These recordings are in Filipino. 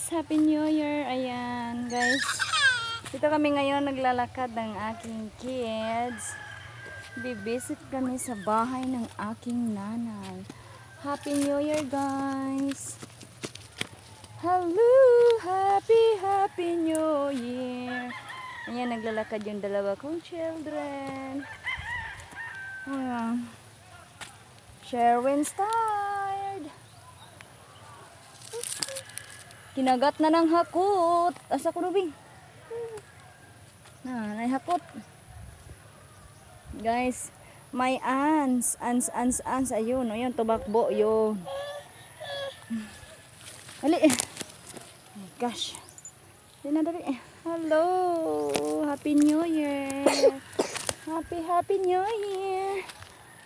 guys, Happy New Year. Ayan, guys. Dito kami ngayon naglalakad ng aking kids. Bibisit kami sa bahay ng aking nanay. Happy New Year, guys. Hello, happy, happy New Year. Ayan, naglalakad yung dalawa kong children. Ayan. Sherwin's tired. Kinagat na ng hakot. Asa ko rubing? Na, nay hakot. Guys, may ants. Ants, ants, ants. Ayun, ayun, tubakbo yun. Hali. Oh my gosh. Di na dali. Hello. Happy New Year. Happy, Happy New Year.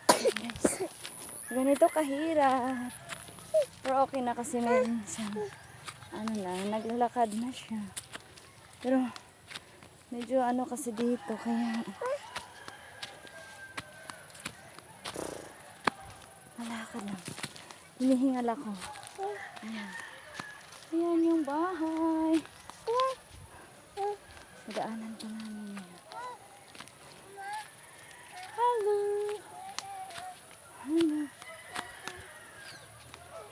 Guys, ganito kahirap. Pero okay na kasi minsan ano na, naglalakad na siya. Pero, medyo ano kasi dito, kaya... Malakad lang. Hinihingal ako. Ayan. Ayan yung bahay. Nadaanan pa namin yan. Hello. Hello.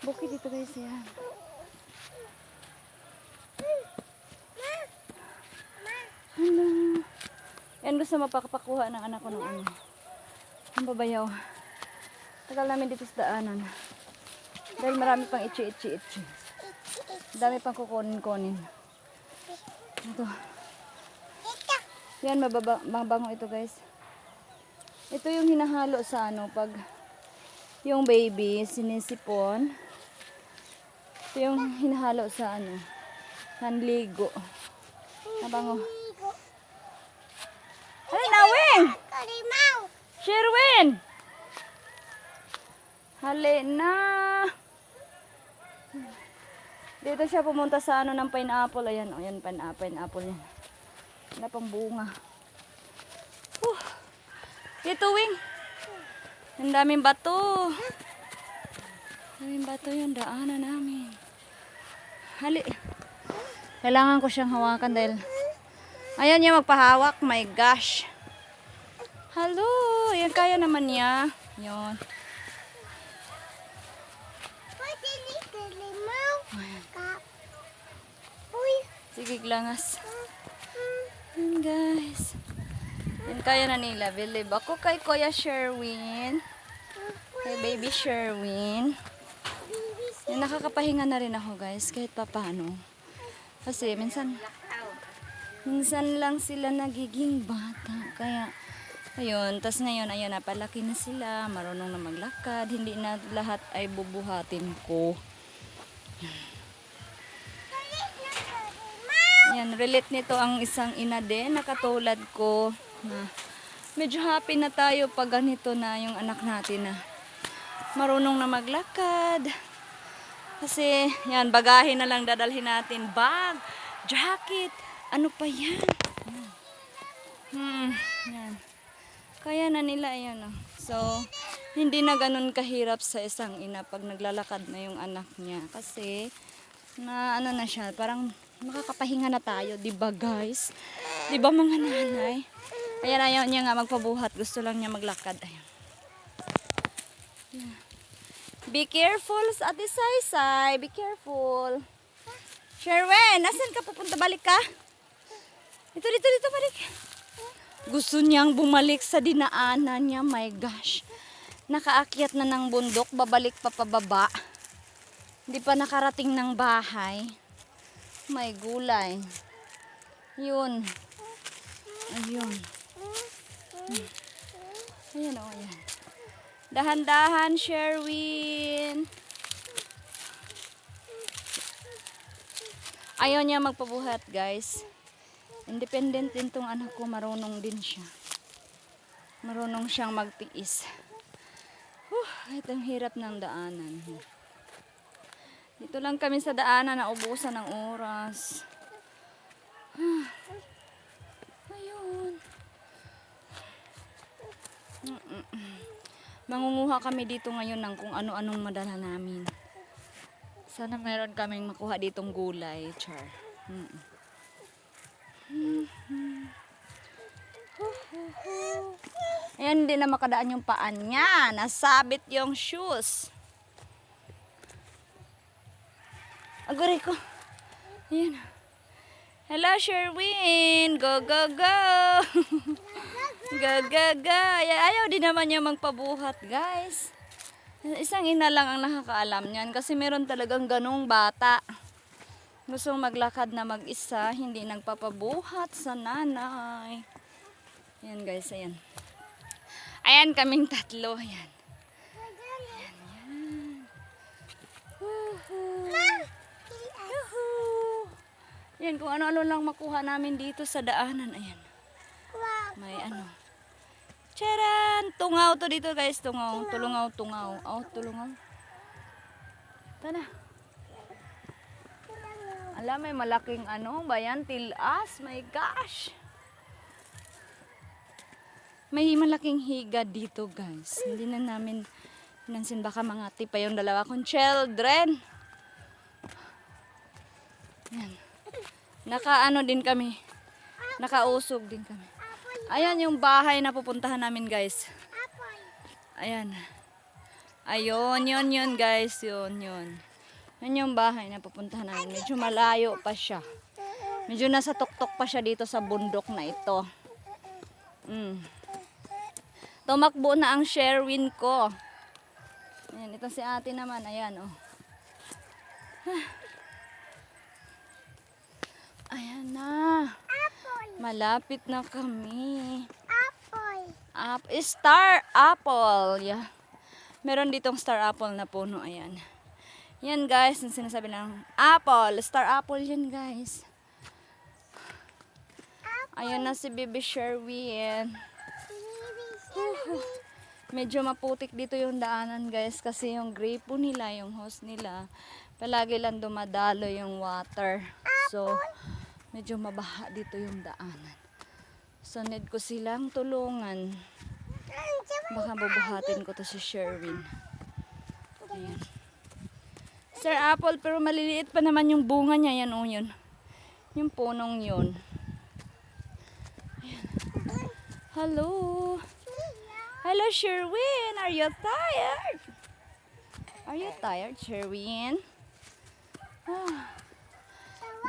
Bukid dito guys yan. Hello. Yan gusto mapakapakuha ng anak ko ng ano. Ang babayaw. Tagal namin dito sa daanan. Dahil marami pang itchi-itchi-itchi. Dami pang kukunin-kunin. Ito. Yan, mababa, mabango ito guys. Ito yung hinahalo sa ano, pag yung baby sinisipon. Ito yung hinahalo sa ano, hanligo. Mabango. Ay, Kalimaw! Sherwin! Hali na! Dito siya pumunta sa ano ng pineapple. Ayan, o yan, pineapple, pineapple yan. Wala pang bunga. Huh. Dito, Wing. Ang daming bato. Daming bato yung daanan namin. Hali. Kailangan ko siyang hawakan dahil Ayan niya magpahawak. My gosh. Hello. Yan kaya naman niya. Yun. Sige, glangas. Yan guys. Yan kaya na nila. Believe ako kay Kuya Sherwin. Kay baby Sherwin. Yan, nakakapahinga na rin ako guys. Kahit pa paano. Kasi minsan, minsan lang sila nagiging bata. Kaya, ayun. Tapos ngayon, ayun, napalaki na sila. Marunong na maglakad. Hindi na lahat ay bubuhatin ko. Yan, relate nito ang isang ina din na katulad ko na medyo happy na tayo pag ganito na yung anak natin na marunong na maglakad. Kasi yan, bagahe na lang dadalhin natin. Bag, jacket, ano pa yan? Hmm, yan. Kaya na nila yan. Oh. So, hindi na ganun kahirap sa isang ina pag naglalakad na yung anak niya. Kasi, na ano na siya, parang makakapahinga na tayo, 'di ba guys? 'Di ba mga nanay? Ayan ayaw niya nga magpabuhat, gusto lang niya maglakad. Ayan. Be careful ate Saysay, be careful. Sherwin, nasan ka pupunta? Balik ka? Dito, dito, dito, balik. Gusto niyang bumalik sa dinaanan niya, my gosh. Nakaakyat na ng bundok, babalik pa pababa. Hindi pa nakarating ng bahay. May gulay. Yun. Ayun. Ayan o, ayan. Dahan-dahan, Sherwin. Ayaw niya magpabuhat, guys. Independent din tong anak ko. Marunong din siya. Marunong siyang magtiis. Huh, ito ang hirap ng daanan. Dito lang kami sa daanan na ubusan ng oras. Ah. Ayun. Mm-mm. Mangunguha kami dito ngayon ng kung ano-anong madala namin. Sana meron kaming makuha ditong gulay, char. Mm. Ayan, hindi na makadaan yung paan niya. Nasabit yung shoes. Agoy ko. Ayan. Hello, Sherwin. Go, go, go. go, go, go. Ay- Ayaw din naman niya magpabuhat, guys. Isang ina lang ang nakakaalam niyan kasi meron talagang ganong bata. Gusto maglakad na mag-isa, hindi nagpapabuhat sa nanay. Ayan guys, ayan. Ayan kaming tatlo, ayan. Ayan, ayan. Woohoo. Woohoo. Kung ano-ano lang makuha namin dito sa daanan, ayan. May ano. Charan! Tungaw to dito guys, tungaw. Tulungaw, tungaw. Oh, tulungaw. Tana. Alam, may malaking ano ba yan? Tilas. My gosh. May malaking higa dito guys. Hindi na namin nansin baka mga tipa yung dalawa kong children. Yan. Naka ano din kami. Nakausog din kami. Ayan yung bahay na pupuntahan namin guys. Ayan. Ayun, yun yun guys. Yun, yun. Yun yung bahay na pupuntahan namin. Medyo malayo pa siya. Medyo nasa tuktok pa siya dito sa bundok na ito. Mm. Tumakbo na ang Sherwin ko. Ayan, ito si ate naman. Ayan, oh. Ayan na. Malapit na kami. Apoy. Up, star apple. Yeah. Meron ditong star apple na puno. Ayan. Yan guys, yung sinasabi ng apple. Star apple yan guys. Ayan na si Baby Sherwin. Medyo maputik dito yung daanan guys kasi yung gripo nila, yung hose nila, palagi lang dumadalo yung water. So, medyo mabaha dito yung daanan. So, need ko silang tulungan. Baka bubuhatin ko to si Sherwin. Ayan. Sir Apple, pero maliliit pa naman yung bunga niya. Yan o yun. Yung punong yun. Ayan. Hello. Hello, Sherwin. Are you tired? Are you tired, Sherwin? Ah.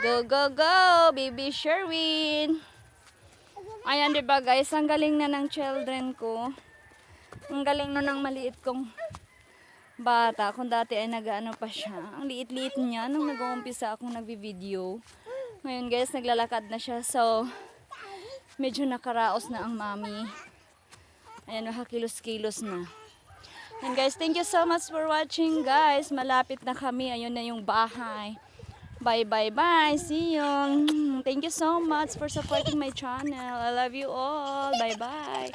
Go, go, go, baby Sherwin. Ayan, di ba guys? Ang galing na ng children ko. Ang galing na ng maliit kong bata. Kung dati ay nag-ano pa siya. Ang liit-liit niya nung nag-uumpisa akong nagbi-video. Ngayon guys, naglalakad na siya. So, medyo nakaraos na ang mami. Ayan, nakakilos-kilos na. And guys, thank you so much for watching guys. Malapit na kami. Ayun na yung bahay. Bye, bye, bye. See you. Thank you so much for supporting my channel. I love you all. Bye, bye.